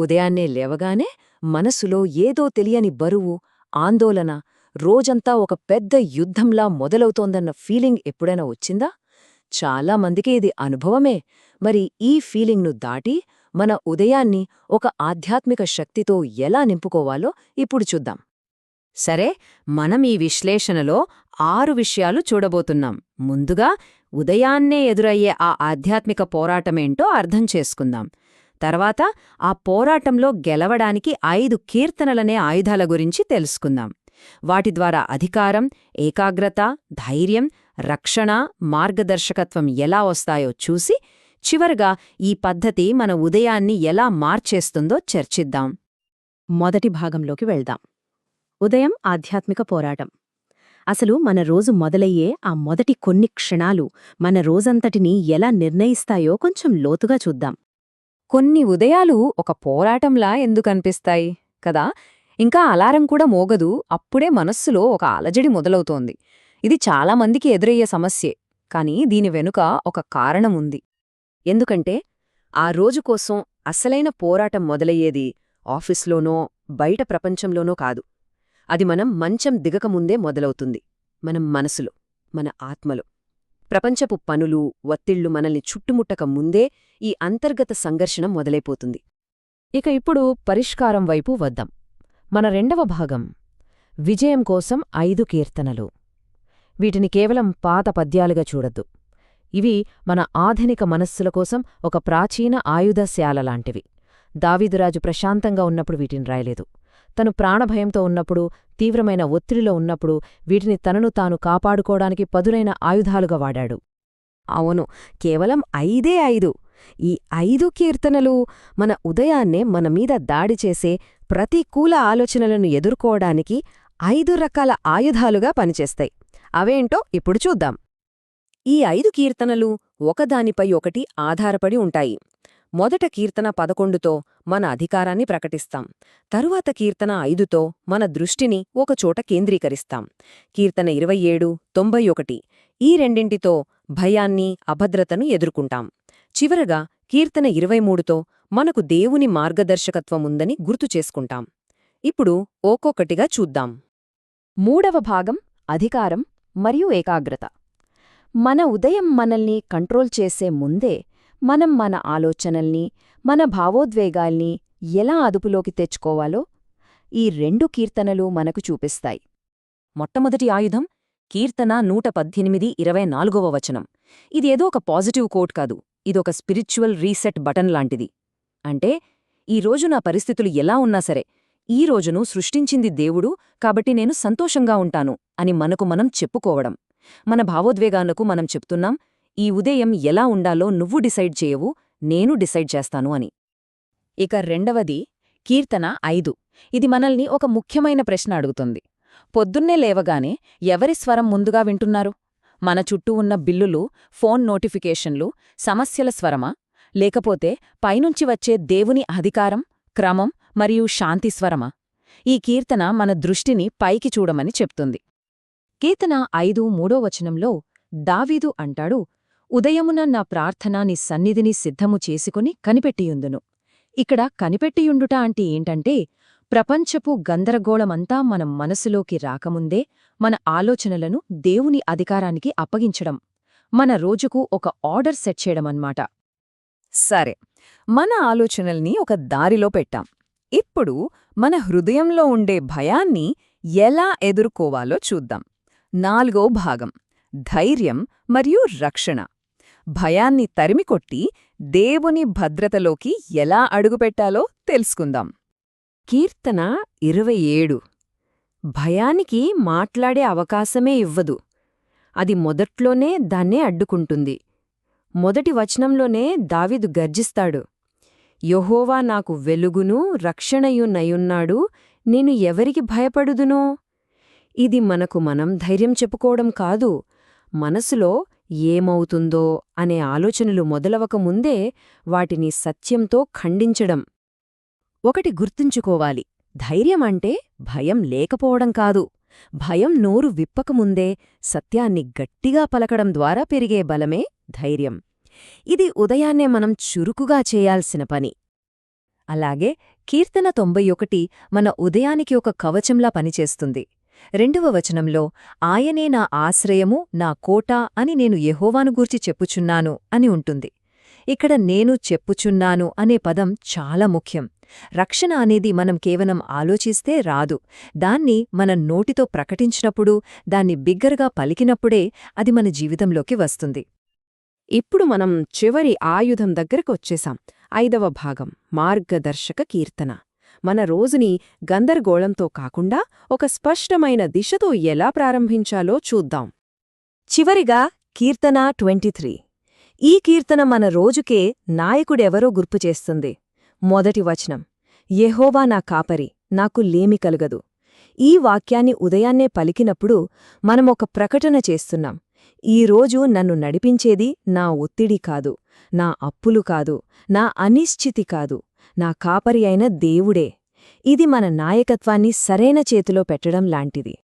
ఉదయాన్నే లేవగానే మనసులో ఏదో తెలియని బరువు ఆందోళన రోజంతా ఒక పెద్ద యుద్ధంలా మొదలవుతోందన్న ఫీలింగ్ ఎప్పుడైనా వచ్చిందా? చాలా మందికి ఇది అనుభవమే. మరి ఈ ఫీలింగ్ను దాటి మన ఉదయాన్ని ఒక ఆధ్యాత్మిక శక్తితో ఎలా నింపుకోవాలో ఇప్పుడు చూద్దాం. సరే మనం ఈ విశ్లేషణలో ఆరు విషయాలు చూడబోతున్నాం. ముందుగా ఉదయాన్నే ఎదురయ్యే ఆ ఆధ్యాత్మిక పోరాటమేంటో అర్థం చేసుకుందాం. తర్వాత ఆ పోరాటంలో గెలవడానికి ఐదు కీర్తనలనే ఆయుధాల గురించి తెలుసుకుందాం. వాటి ద్వారా అధికారం ఏకాగ్రత ధైర్యం రక్షణ మార్గదర్శకత్వం ఎలా వస్తాయో చూసి చివరగా ఈ పద్ధతి మన ఉదయాన్ని ఎలా మార్చేస్తుందో చర్చిద్దాం. మొదటి భాగంలోకి వెళ్దాం. ఉదయం ఆధ్యాత్మిక పోరాటం. అసలు మన రోజు మొదలయ్యే ఆ మొదటి కొన్ని క్షణాలు మన రోజంతటినీ ఎలా నిర్ణయిస్తాయో కొంచెం లోతుగా చూద్దాం. కొన్ని ఉదయాలు ఒక పోరాటంలా ఎందుకనిపిస్తాయి కదా? ఇంకా అలారం కూడా మోగదు. అప్పుడే మనస్సులో ఒక అలజడి మొదలవుతోంది. ఇది చాలామందికి ఎదురయ్యే సమస్యే. కాని దీని వెనుక ఒక కారణముంది ఎందుకంటే ఆ రోజు కోసం అసలైన పోరాటం మొదలయ్యేది ఆఫీస్లోనో బయట ప్రపంచంలోనో కాదు. అది మనం మంచం దిగకముందే మొదలవుతుంది. మనం మనసులో మన ఆత్మలో. ప్రపంచపు పనులు ఒత్తిళ్ళు మనల్ని చుట్టుముట్టక ముందే ఈ అంతర్గత సంఘర్షణ మొదలైపోతుంది. ఇక ఇప్పుడు పరిష్కారం వైపు వద్దాం. మన రెండవ భాగం విజయం కోసం ఐదు కీర్తనలు. వీటిని కేవలం పాత పద్యాలుగా చూడద్దు. ఇవి మన ఆధునిక మనస్సుల కోసం ఒక ప్రాచీన ఆయుధశాల లాంటివి. దావీదురాజు ప్రశాంతంగా ఉన్నప్పుడు వీటిని రాయలేదు. తను ప్రాణభయంతో ఉన్నప్పుడు తీవ్రమైన ఒత్తిడిలో ఉన్నప్పుడు వీటిని తనను తాను కాపాడుకోవడానికి పదునైన ఆయుధాలుగా వాడాడు. అవును కేవలం ఐదే ఐదు. ఈ ఐదు కీర్తనలు మన ఉదయాన్నే మనమీద దాడి చేసే ప్రతికూల ఆలోచనలను ఎదుర్కోవడానికి ఐదు రకాల ఆయుధాలుగా పనిచేస్తాయి. అవేంటో ఇప్పుడు చూద్దాం. ఈ ఐదు కీర్తనలు ఒకదానిపై ఒకటి ఆధారపడి ఉంటాయి. మొదట కీర్తన పదకొండుతో మన అధికారాన్ని ప్రకటిస్తాం. తరువాత కీర్తన ఐదుతో మన దృష్టిని ఒకచోట కేంద్రీకరిస్తాం. కీర్తన ఇరవై ఏడు తొంభై ఒకటి ఈ రెండింటితో భయాన్ని అభద్రతను ఎదుర్కొంటాం. చివరగా కీర్తన ఇరవై మూడుతో మనకు దేవుని మార్గదర్శకత్వముందని గుర్తు చేసుకుంటాం. ఇప్పుడు ఒక్కొక్కటిగా చూద్దాం. మూడవ భాగం అధికారం మరియు ఏకాగ్రత. మన ఉదయం మనల్ని కంట్రోల్ చేసే ముందే మనం మన ఆలోచనల్ని మన భావోద్వేగాల్ని ఎలా అదుపులోకి తెచ్చుకోవాలో ఈ రెండు కీర్తనలు మనకు చూపిస్తాయి. మొట్టమొదటి ఆయుధం కీర్తన నూట పద్దెనిమిది ఇరవై నాలుగవ వచనం. ఇదేదో ఒక పాజిటివ్ కోట్ కాదు. ఇదొక స్పిరిచువల్ రీసెట్ బటన్ లాంటిది. అంటే ఈ రోజు నా పరిస్థితులు ఎలా ఉన్నా సరే ఈ రోజును సృష్టించింది దేవుడు కాబట్టి నేను సంతోషంగా ఉంటాను అని మనకు మనం చెప్పుకోవడం. మన భావోద్వేగాలకు మనం చెప్తున్నాం ఈ ఉదయం ఎలా ఉండాలో నువ్వు డిసైడ్ చేయవు నేను డిసైడ్ చేస్తాను అని. ఇక రెండవది కీర్తన ఐదు. ఇది మనల్ని ఒక ముఖ్యమైన ప్రశ్న అడుగుతుంది. పొద్దున్నే లేవగానే ఎవరి స్వరం ముందుగా వింటున్నారు? మన చుట్టూ ఉన్న బిల్లులు ఫోన్ నోటిఫికేషన్లు సమస్యల స్వరమా? లేకపోతే పైనుంచి వచ్చే దేవుని అధికారం క్రమం మరియు శాంతి స్వరమా? ఈ కీర్తన మన దృష్టిని పైకి చూడమని చెప్తుంది. కీర్తన ఐదు మూడో వచనంలో దావీదు అంటాడు ఉదయమున నా ప్రార్థన నీ సన్నిధిని సిద్ధము చేసుకుని కనిపెట్టియుందును. ఇక్కడ కనిపెట్టియుండుట అంటే ఏంటంటే ప్రపంచపు గందరగోళమంతా మనం మనసులోకి రాకముందే మన ఆలోచనలను దేవుని అధికారానికి అప్పగించడం మన రోజుకు ఒక ఆర్డర్ సెట్ చేయడమన్నమాట. సరే మన ఆలోచనల్ని ఒక దారిలో పెట్టాం. ఇప్పుడు మన హృదయంలో ఉండే భయాన్ని ఎలా ఎదుర్కోవాలో చూద్దాం. నాలుగో భాగం ధైర్యం మరియు రక్షణ. భయాన్ని తరిమికొట్టి దేవుని భద్రతలోకి ఎలా అడుగుపెట్టాలో తెలుసుకుందాం. కీర్తన ఇరవై ఏడు. భయానికి మాట్లాడే అవకాశమే ఇవ్వదు. అది మొదట్లోనే దాన్నే అడ్డుకుంటుంది. మొదటి వచనంలోనే దావిదు గర్జిస్తాడు. యహోవా నాకు వెలుగును రక్షణయునయున్నాడు నేను ఎవరికి భయపడుదునో? ఇది మనకు మనం ధైర్యం చెప్పుకోవడం కాదు. మనసులో ఏమవుతుందో అనే ఆలోచనలు మొదలవక ముందే వాటిని సత్యంతో ఖండించడం. ఒకటి గుర్తుంచుకోవాలి. ధైర్యమంటే భయం లేకపోవడం కాదు. భయం నోరు విప్పకముందే సత్యాన్ని గట్టిగా పలకడం ద్వారా పెరిగే బలమే ధైర్యం. ఇది ఉదయాన్నే మనం చురుకుగా చేయాల్సిన పని. అలాగే కీర్తన తొంభై ఒకటి మన ఉదయానికి ఒక కవచంలా పనిచేస్తుంది. రెండవ వచనంలో ఆయనే నా ఆశ్రయము నా కోట అని నేను యహోవాను గూర్చి చెప్పుచున్నాను అని ఉంటుంది. ఇక్కడ నేను చెప్పుచున్నాను అనే పదం చాలా ముఖ్యం. రక్షణ అనేది మనం కేవలం ఆలోచిస్తే రాదు. దాన్ని మన నోటితో ప్రకటించినప్పుడు దాన్ని బిగ్గరగా పలికినప్పుడే అది మన జీవితంలోకి వస్తుంది. ఇప్పుడు మనం చివరి ఆయుధం దగ్గరకు వచ్చేశాం ఐదవ భాగం మార్గదర్శక కీర్తన. మన రోజుని గందరగోళంతో కాకుండా ఒక స్పష్టమైన దిశతో ఎలా ప్రారంభించాలో చూద్దాం. చివరిగా కీర్తన ట్వంటీ ఈ కీర్తన మన రోజుకే నాయకుడెవరో గుర్తుచేస్తుంది మొదటి వచనం యెహోవా నా కాపరి నాకు లేమి కలగదు. ఈ వాక్యాన్ని ఉదయాన్నే పలికినప్పుడు మనమొక ప్రకటన చేస్తున్నాం. ఈరోజు నన్ను నడిపించేది నా ఒత్తిడి కాదు నా అప్పులు కాదు నా అనిశ్చితి కాదు. నా కాపరి అయిన దేవుడే. ఇది మన నాయకత్వాన్ని సరైన చేతిలో పెట్టడం లాంటిది.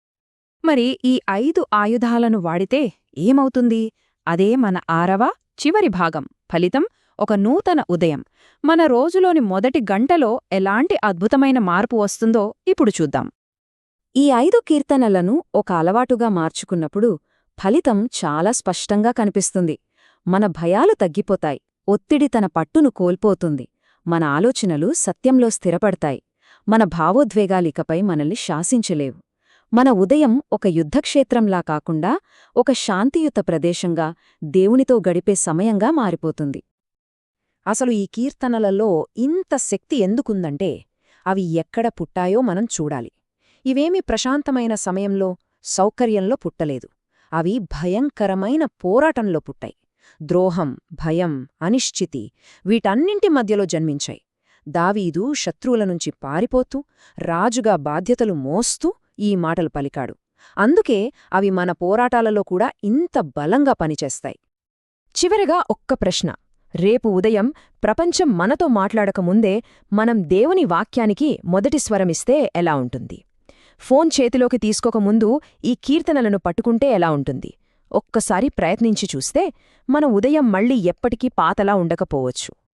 మరి ఈ ఐదు ఆయుధాలను వాడితే ఏమవుతుంది? అదే మన ఆరవ చివరి భాగం. ఫలితం ఒక నూతన ఉదయం. మన రోజులోని మొదటి గంటలో ఎలాంటి అద్భుతమైన మార్పు వస్తుందో ఇప్పుడు చూద్దాం. ఈ ఐదు కీర్తనలను ఒక అలవాటుగా మార్చుకున్నప్పుడు ఫలితం చాలా స్పష్టంగా కనిపిస్తుంది. మన భయాలు తగ్గిపోతాయి. ఒత్తిడి తన పట్టును కోల్పోతుంది. మన ఆలోచనలు సత్యంలో స్థిరపడతాయి. మన భావోద్వేగాలికపై మనల్ని శాసించలేవు. మన ఉదయం ఒక యుద్ధక్షేత్రంలా కాకుండా ఒక శాంతియుత ప్రదేశంగా దేవునితో గడిపే సమయంగా మారిపోతుంది. అసలు ఈ కీర్తనలలో ఇంత శక్తి ఎందుకుందంటే అవి ఎక్కడ పుట్టాయో మనం చూడాలి. ఇవేమి ప్రశాంతమైన సమయంలో సౌకర్యంలో పుట్టలేదు. అవి భయంకరమైన పోరాటంలో పుట్టాయి. ద్రోహం భయం అనిశ్చితి వీటన్నింటి మధ్యలో జన్మించాయి. దావీదు శత్రువుల నుంచి పారిపోతూ రాజుగా బాధ్యతలు మోస్తూ ఈ మాటలు పలికాడు. అందుకే అవి మన పోరాటాలలో కూడా ఇంత బలంగా పనిచేస్తాయి. చివరిగా ఒక్క ప్రశ్న. రేపు ఉదయం ప్రపంచం మనతో మాట్లాడకముందే మనం దేవుని వాక్యానికి మొదటి స్వరమిస్తే ఎలా ఉంటుంది? ఫోన్ చేతిలోకి తీసుకోకముందు ఈ కీర్తనలను పట్టుకుంటే ఎలా ఉంటుంది? ఒక్కసారి ప్రయత్నించి చూస్తే మన ఉదయం మళ్ళీ ఎప్పటికీ పాతలా ఉండకపోవచ్చు.